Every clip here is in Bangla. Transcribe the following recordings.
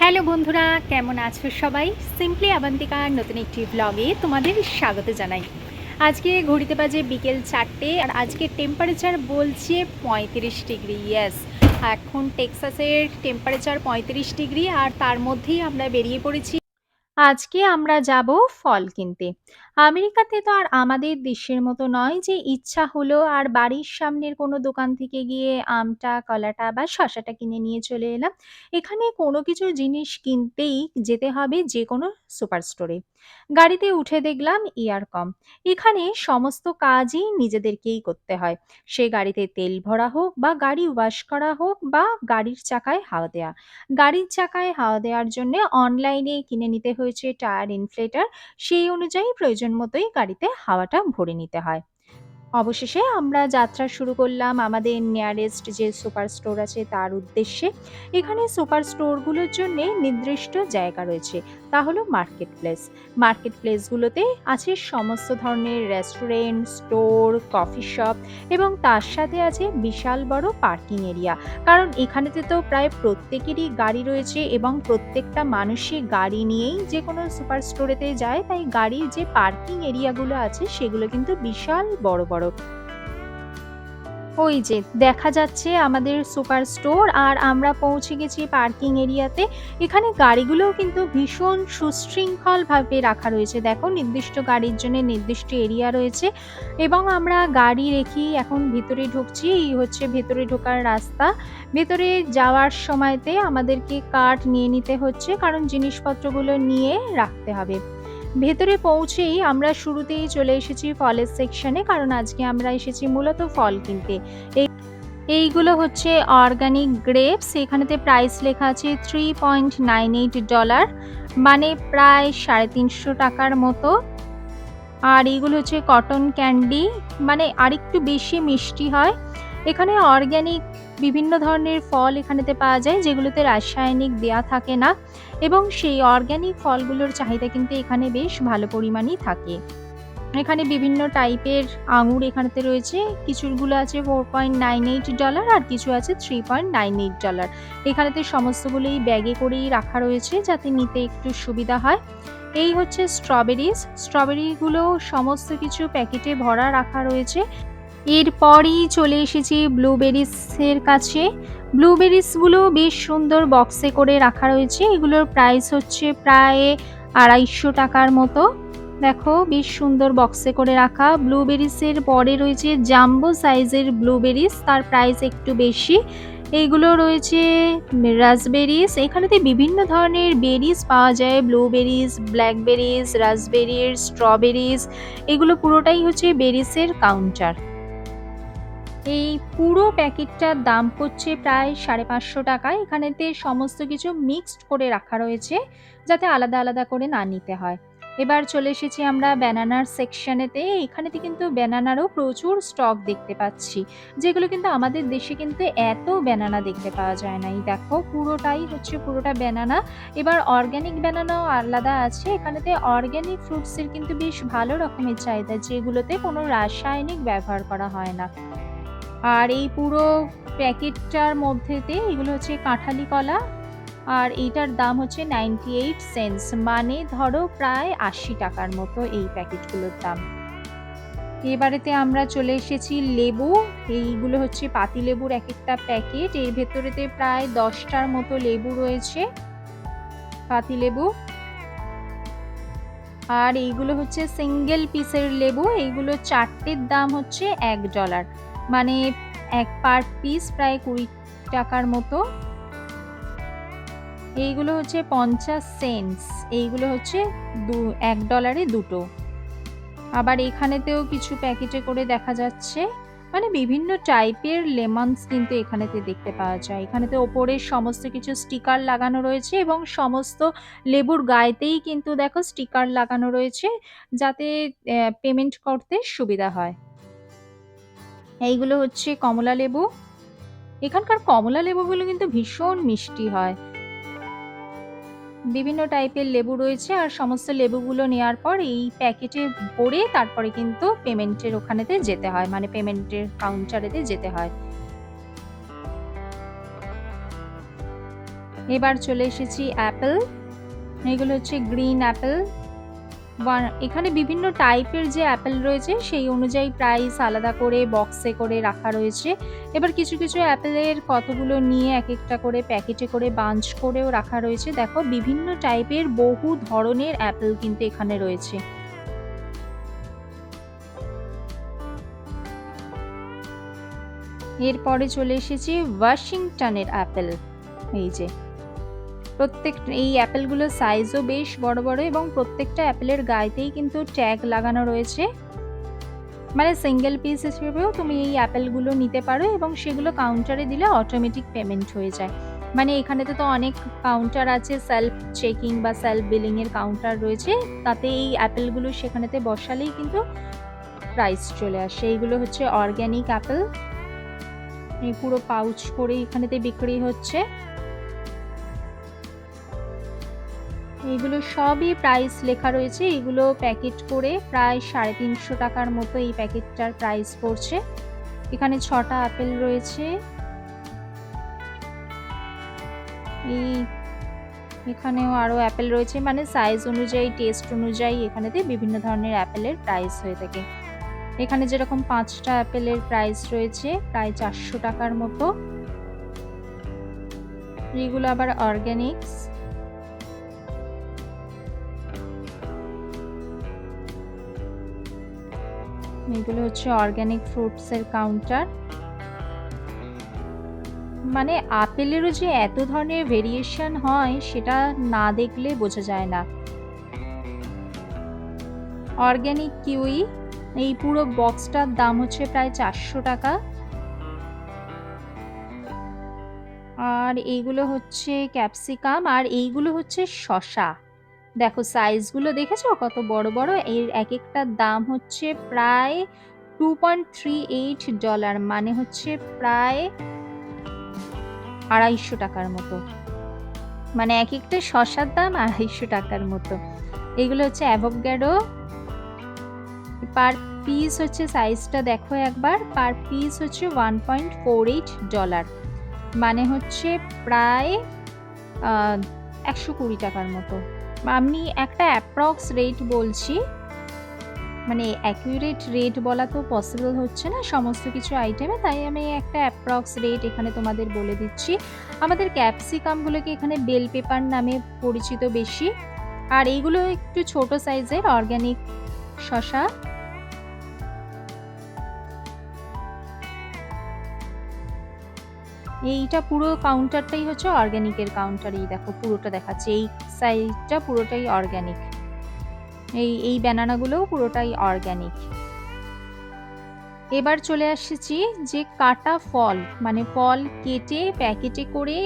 হ্যালো বন্ধুরা, কেমন আছো সবাই? সিম্পলি আবান্তিকার নতুন একটি ব্লগে তোমাদের স্বাগত জানাই। আজকে ঘড়িতে বাজে বিকেল চারটে আর আজকে টেম্পারেচার বলছে পঁয়ত্রিশ ডিগ্রি ইয়েস এখন টেক্সাসের টেম্পারেচার পঁয়ত্রিশ ডিগ্রি আর তার মধ্যেই আমরা বেরিয়ে পড়েছি। আজকে আমরা যাব ফল কিনতে। আমেরিকাতে তো আর আমাদের দেশের মতো নয় যে ইচ্ছা হলো আর বাড়ির সামনের কোনো দোকান থেকে গিয়ে আমটা, কলাটা বা শসাটা কিনে নিয়ে চলে এলাম। এখানে কোনো কিছু জিনিস কিনতেই যেতে হবে যে কোনো সুপার স্টোরে। গাড়িতে উঠে দেখলাম ইয়ার কম। এখানে সমস্ত কাজই নিজেদেরকেই করতে হয়। সে গাড়িতে তেল ভরা হোক বা গাড়ি ওয়াশ করা হোক বা গাড়ির চাকায় হাওয়া দেওয়া। গাড়ির চাকায় হাওয়া দেওয়ার জন্য অনলাইনে কিনে নিতে হয়েছে টায়ার ইনফ্লেটার। সেই অনুযায়ী প্রয়োজন মতোই গাড়িতে হাওয়াটা ভরে নিতে হয়। অবশেষে আমরা যাত্রা শুরু করলাম আমাদের নিয়ারেস্ট যে সুপার স্টোর আছে তার উদ্দেশ্যে। এখানে সুপার স্টোরগুলোর জন্য নির্দিষ্ট জায়গা রয়েছে, তা হলো মার্কেট প্লেস মার্কেট প্লেসগুলোতে আছে সমস্ত ধরনের রেস্টুরেন্ট স্টোর কফি শপ এবং তার সাথে আছে বিশাল বড় পার্কিং এরিয়া কারণ এখানেতে তো প্রায় প্রত্যেকেরই গাড়ি রয়েছে এবং প্রত্যেকটা মানুষই গাড়ি নিয়েই যে কোনো সুপার স্টোরেতে যায়, তাই গাড়ির যে পার্কিং এরিয়াগুলো আছে সেগুলো কিন্তু বিশাল বড় বড় ওই যে, দেখা যাচ্ছে আমাদের সুপার স্টোর আর আমরা পৌঁছে গেছি পার্কিং এরিয়াতে। এখানে গাড়িগুলোও কিন্তু ভীষণ সুশৃঙ্খলভাবে রাখা রয়েছে। দেখো, নির্দিষ্ট গাড়ির জন্য নির্দিষ্ট এরিয়া রয়েছে এবং আমরা গাড়ি রেখেই এখন ভিতরে ঢুকছি। এই হচ্ছে ভেতরে ঢোকার রাস্তা। ভেতরে যাওয়ার সময়তে আমাদেরকে কার্ড নিয়ে নিতে হচ্ছে, কারণ জিনিসপত্রগুলো নিয়ে রাখতে হবে। ভেতরে পৌঁছেই আমরা শুরুতেই চলে এসেছি ফলের সেকশনে কারণ আজকে আমরা এসেছি মূলত ফল কিনতে। এই, এইগুলো হচ্ছে অর্গানিক গ্রেপস এখানেতে প্রাইস লেখা আছে three point nine eight dollar মানে প্রায় সাড়ে তিনশো টাকার মতো। আর এইগুলো হচ্ছে কটন ক্যান্ডি মানে আরেকটু বেশি মিষ্টি হয়। এখানে অর্গ্যানিক বিভিন্ন ধরনের ফল এখানেতে পাওয়া যায়, যেগুলোতে রাসায়নিক দেয়া থাকে না এবং সেই অর্গ্যানিক ফলগুলোর চাহিদা কিন্তু এখানে বেশ ভালো পরিমাণই থাকে। এখানে বিভিন্ন টাইপের আঙুর এখানেতে রয়েছে কিছুগুলো আছে four point nine eight dollar আর কিছু আছে three point nine eight dollar এখানেতে সমস্তগুলোই ব্যাগে করেই রাখা রয়েছে যাতে নিতে একটু সুবিধা হয়। এই হচ্ছে স্ট্রবেরিজ স্ট্রবেরিগুলো সমস্ত কিছু প্যাকেটে ভরা রাখা রয়েছে। এরপরই চলে এসেছি ব্লুবেরিসের কাছে। ব্লুবেরিসগুলো বেশ সুন্দর বক্সে করে রাখা রয়েছে। এগুলোর প্রাইস হচ্ছে প্রায় আড়াইশো টাকার মতো। দেখো, বেশ সুন্দর বক্সে করে রাখা। ব্লুবেরিসের পরে রয়েছে জাম্বো সাইজের ব্লুবেরিস তার প্রাইস একটু বেশি। এইগুলো রয়েছে রাসবেরিজ এখানেতে বিভিন্ন ধরনের বেরিজ পাওয়া যায়। ব্লুবেরিজ ব্ল্যাকবেরিজ রাসবেরিজ স্ট্রবেরিজ এগুলো পুরোটাই হচ্ছে বেরিসের কাউন্টার এই পুরো প্যাকেটটার দাম পড়ছে প্রায় সাড়ে পাঁচশো টাকা। এখানেতে সমস্ত কিছু মিক্সড করে রাখা রয়েছে যাতে আলাদা আলাদা করে না নিতে হয়। এবার চলে এসেছি আমরা ব্যানানার সেকশনেতে এখানেতে কিন্তু ব্যানানারও প্রচুর স্টক দেখতে পাচ্ছি। যেগুলো কিন্তু আমাদের দেশে কিন্তু এত ব্যানানা দেখতে পাওয়া যায় না। এই দেখো, পুরোটাই হচ্ছে পুরোটা ব্যানানা এবার অর্গ্যানিক ব্যানানাও আলাদা আছে। এখানেতে অর্গ্যানিক ফ্রুটসের কিন্তু বেশ ভালো রকমের চাহিদা, যেগুলোতে কোনো রাসায়নিক ব্যবহার করা হয় না। আর এই পুরো প্যাকেটটার মধ্যেতে এগুলো হচ্ছে কাঁঠালি কলা, আর এইটার দাম হচ্ছে নাইনটি এইট সেন্টস মানে ধরো প্রায় আশি টাকার মতো এই প্যাকেটগুলোর দাম। এবারেতে আমরা চলে এসেছি লেবু, এইগুলো হচ্ছে পাতি লেবুর এক একটা প্যাকেট, এর ভেতরেতে প্রায় দশটার মতো লেবু রয়েছে, পাতি লেবু। আর এইগুলো হচ্ছে সিঙ্গেল পিসের লেবু, এইগুলো চারটের দাম হচ্ছে এক ডলার মানে এক পার পিস প্রায় কুড়ি টাকার মতো। এইগুলো হচ্ছে পঞ্চাশ সেন্টস এইগুলো হচ্ছে দু, এক ডলারে দুটো। আবার এখানেতেও কিছু প্যাকেটে করে দেখা যাচ্ছে। মানে বিভিন্ন টাইপের লেমনস কিন্তু এখানেতে দেখতে পাওয়া যায়। এখানেতে ওপরে সমস্ত কিছু স্টিকার লাগানো রয়েছে এবং সমস্ত লেবুর গায়েতেই কিন্তু দেখো স্টিকার লাগানো রয়েছে যাতে পেমেন্ট করতে সুবিধা হয়। এইগুলো হচ্ছে কমলা লেবু। এখানকার কমলা লেবুগুলো কিন্তু ভীষণ মিষ্টি হয়। বিভিন্ন টাইপের লেবু রয়েছে আর সমস্ত লেবুগুলো নেওয়ার পর এই প্যাকেটে ভরে তারপরে কিন্তু পেমেন্টের ওখানেতে যেতে হয় মানে পেমেন্টের কাউন্টারেতে যেতে হয়। এবার চলে এসেছি অ্যাপেল। এগুলো হচ্ছে গ্রিন অ্যাপেল। এখানে বিভিন্ন টাইপের যে অ্যাপেল রয়েছে, সেই অনুযায়ী প্রাইস আলাদা করে বক্সে করে রাখা রয়েছে। এবার কিছু কিছু অ্যাপেলের কতগুলো নিয়ে এক একটা করে প্যাকেটে করে বাঞ্চ করেও রাখা রয়েছে। দেখো, বিভিন্ন টাইপের বহু ধরনের অ্যাপেল কিন্তু এখানে রয়েছে। এরপরে চলে এসেছি ওয়াশিংটনের অ্যাপেল। এই যে প্রত্যেক, এই অ্যাপেলগুলোর সাইজও বেশ বড় বড় এবং প্রত্যেকটা অ্যাপেলের গায়েতেই কিন্তু ট্যাগ লাগানো রয়েছে। মানে সিঙ্গেল পিস হিসেবেও তুমি এই অ্যাপেলগুলো নিতে পারো এবং সেগুলো কাউন্টারে দিলে অটোমেটিক পেমেন্ট হয়ে যায়। মানে এখানেতে তো অনেক কাউন্টার আছে সেলফ চেকিং বা সেলফ বিলিংয়ের কাউন্টার রয়েছে। তাতে এই অ্যাপেলগুলো সেখানেতে বসালেই কিন্তু প্রাইস চলে আসে। এইগুলো হচ্ছে অর্গ্যানিক অ্যাপেল পুরো পাউচ করে এখানেতে বিক্রি হচ্ছে। এইগুলো সবই প্রাইস লেখা রয়েছে। এগুলো প্যাকেট করে প্রায় সাড়ে তিনশো টাকার মতো এই প্যাকেটটার প্রাইস পড়ছে। এখানে ছটা আপেল রয়েছে। এই এখানেও আরও অ্যাপেল রয়েছে। মানে সাইজ অনুযায়ী টেস্ট অনুযায়ী এখানেতে বিভিন্ন ধরনের অ্যাপেলের প্রাইস হয়ে থাকে। এখানে যেরকম পাঁচটা অ্যাপেলের প্রাইস রয়েছে, প্রায় চারশো টাকার মতো। এগুলো আবার অর্গ্যানিক্স এগুলো হচ্ছে অর্গ্যানিক ফ্রুটসের কাউন্টার মানে আপেলেরও যে এত ধরনের ভেরিয়েশন হয়, সেটা না দেখলে বোঝা যায় না। অর্গ্যানিক কিউই এই পুরো বক্সটার দাম হচ্ছে প্রায় চারশো টাকা। আর এইগুলো হচ্ছে ক্যাপসিকাম আর এইগুলো হচ্ছে শশা দেখো সাইজগুলো দেখেছ? কত বড় বড়? এর এক একটার দাম হচ্ছে প্রায় two point three eight dollar মানে হচ্ছে প্রায় আড়াইশো টাকার মতো। মানে এক একটা শশার দাম আড়াইশো টাকার মতো। এগুলো হচ্ছে অ্যাভোগ্যাডো পার পিস হচ্ছে সাইজটা দেখো একবার পার পিস হচ্ছে one point four eight dollar মানে হচ্ছে প্রায় একশো কুড়ি টাকার মতো। আমি একটা অ্যাপ্রক্স রেট বলছি। মানে অ্যাকিউরেট রেট বলা তো পসিবল হচ্ছে না সমস্ত কিছু আইটেমে তাই আমি একটা অ্যাপ্রক্স রেট এখানে তোমাদের বলে দিচ্ছি। আমাদের ক্যাপসিকামগুলোকে এখানে বেল পেপার নামে পরিচিত বেশি। আর এইগুলো একটু ছোট সাইজের অর্গ্যানিক শশা এইটা পুরো কাউন্টারটাই হচ্ছে অর্গ্যানিকের কাউন্টার এই দেখো পুরোটা দেখাচ্ছে। এই সাইডটা পুরোটাই অর্গ্যানিক এই এই ব্যানানাগুলোও পুরোটাই অর্গ্যানিক এবার চলে আসছি যে কাটা ফল মানে ফল কেটে, প্যাকেটে করে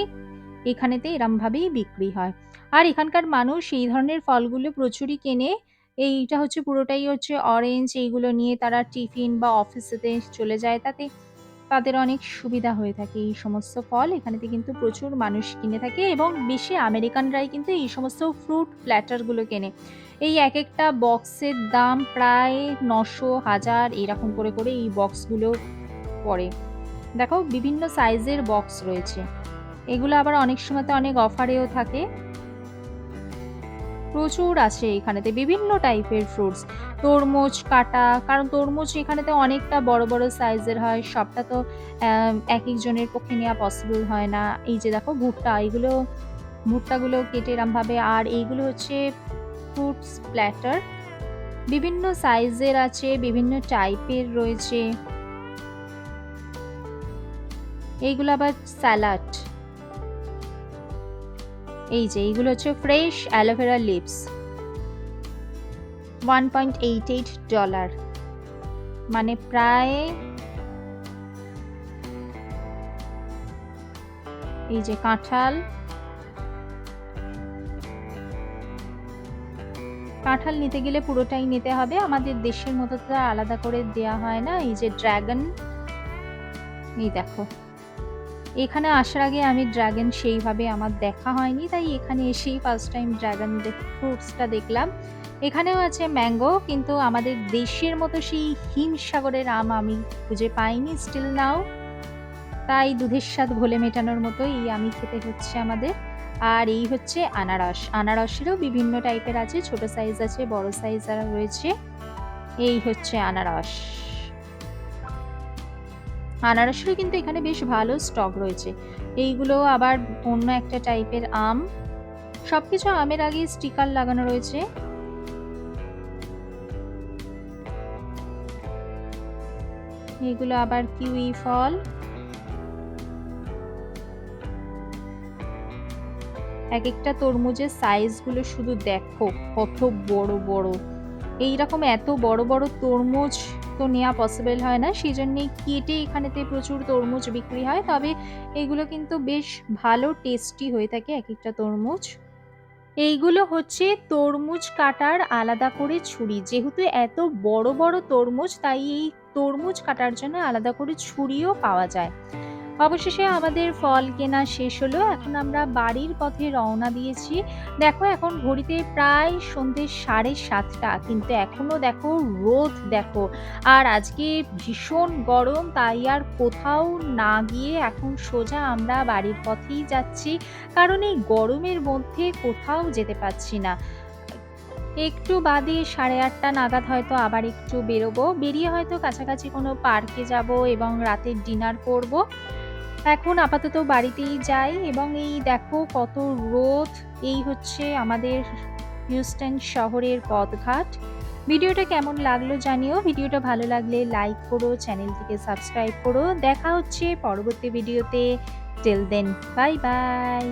এখানেতে এরমভাবেই বিক্রি হয়। আর এখানকার মানুষ এই ধরনের ফলগুলো প্রচুরই কেনে। এইটা হচ্ছে পুরোটাই হচ্ছে অরেঞ্জ এইগুলো নিয়ে তারা টিফিন বা অফিসেতে চলে যায় তাতে। তাদের অনেক সুবিধা হয়ে থাকে এই সমস্ত ফল। এখানেতে কিন্তু প্রচুর মানুষ কিনে থাকে এবং বেশি আমেরিকানরাই কিন্তু এই সমস্ত ফ্রুট প্ল্যাটারগুলো কেনে। এই এক একটা বক্সের দাম প্রায় নশো হাজার এরকম করে করে এই বক্সগুলো পড়ে। দেখো, বিভিন্ন সাইজের বক্স রয়েছে। এগুলো আবার অনেক সময়তে অনেক অফারেও থাকে। প্রচুর আছে এখানেতে, বিভিন্ন টাইপের ফ্রুটস তরমুজ, কাটা, কারণ তরমুজ এখানেতে অনেকটা বড় বড় সাইজের হয়, সবটা তো এক একজনের পক্ষে নেওয়া পসিবল হয় না। এই যে দেখো ভুট্টা এইগুলো ভুট্টাগুলো কেটে এরমভাবে, আর এইগুলো হচ্ছে ফ্রুটস প্ল্যাটার বিভিন্ন সাইজের আছে, বিভিন্ন টাইপের রয়েছে। এইগুলো আবার স্যালাড এই যে, এইগুলো হচ্ছে fresh aloe vera lips one point eight eight dollar মানে প্রায় এই যে কাঁঠাল কাঁঠাল নিতে গেলে পুরোটাই নিতে হবে। আমাদের দেশের মতো তো আলাদা করে দেয়া হয় না। এই যে ড্রাগন এই দেখো। এখানে আসার আগে আমি ড্রাগন সেইভাবে আমার দেখা হয়নি, তাই এখানে এসেই ফার্স্ট টাইম ড্রাগন ফ্রুটসটা দেখলাম। এখানেও আছে ম্যাঙ্গো কিন্তু আমাদের দেশের মতো সেই হিমসাগরের আম আমি খুঁজে পাইনি স্টিল নাও তাই দুধের স্বাদ ঘোলে মেটানোর মতো এই আমি খেতে হচ্ছে আমাদের। আর এই হচ্ছে আনারস। আনারসেরও বিভিন্ন টাইপের আছে, ছোট সাইজ আছে, বড় সাইজ আর রয়েছে। এই হচ্ছে আনারস। আনারসেরও কিন্তু এখানে বেশ ভালো স্টক রয়েছে। এইগুলো আবার অন্য একটা টাইপের আম। সবকিছু আমের আগে স্টিকার লাগানো রয়েছে। এগুলো আবার কিউই ফল। এক একটা তরমুজের সাইজগুলো শুধু দেখো, কত বড় বড়। এইরকম এত বড় বড় তরমুজ তো নেওয়া পসিবল হয় না। সেই জন্যে কেটে এখানেতে প্রচুর তরমুজ বিক্রি হয়। তবে এগুলো কিন্তু বেশ ভালো টেস্টি হয়ে থাকে এক একটা তরমুজ। এইগুলো হচ্ছে তরমুজ কাটার আলাদা করে ছুরি। যেহেতু এত বড় বড় তরমুজ, তাই এই তরমুজ কাটার জন্য আলাদা করে ছুরিও পাওয়া যায়। অবশেষে আমাদের ফল কেনা শেষ হলো। এখন আমরা বাড়ির পথে রওনা দিয়েছি। দেখো, এখন ঘড়িতে প্রায় সন্ধ্যে সাড়ে সাতটা, কিন্তু এখনও দেখো রোদ দেখো। আর আজকে ভীষণ গরম, তাই আর কোথাও না গিয়ে এখন সোজা আমরা বাড়ির পথেই যাচ্ছি, কারণ এই গরমের মধ্যে কোথাও যেতে পারছি না। একটু বাদে সাড়ে আটটা নাগাদ হয়তো আবার একটু বেরোবো। বেরিয়ে হয়তো কাছাকাছি কোনো পার্কে যাব এবং রাতের ডিনার করব। এখন আপাতত বাড়িতেই যাই এবং এই দেখো কত রোদ। এই হচ্ছে আমাদের হিউস্টন শহরের পথঘাট। ভিডিওটা কেমন লাগল জানিও। ভিডিওটা ভালো লাগলে লাইক করো, চ্যানেলটিকে সাবস্ক্রাইব করো। দেখা হচ্ছে পরবর্তী ভিডিওতে। টেল দেন বাই বাই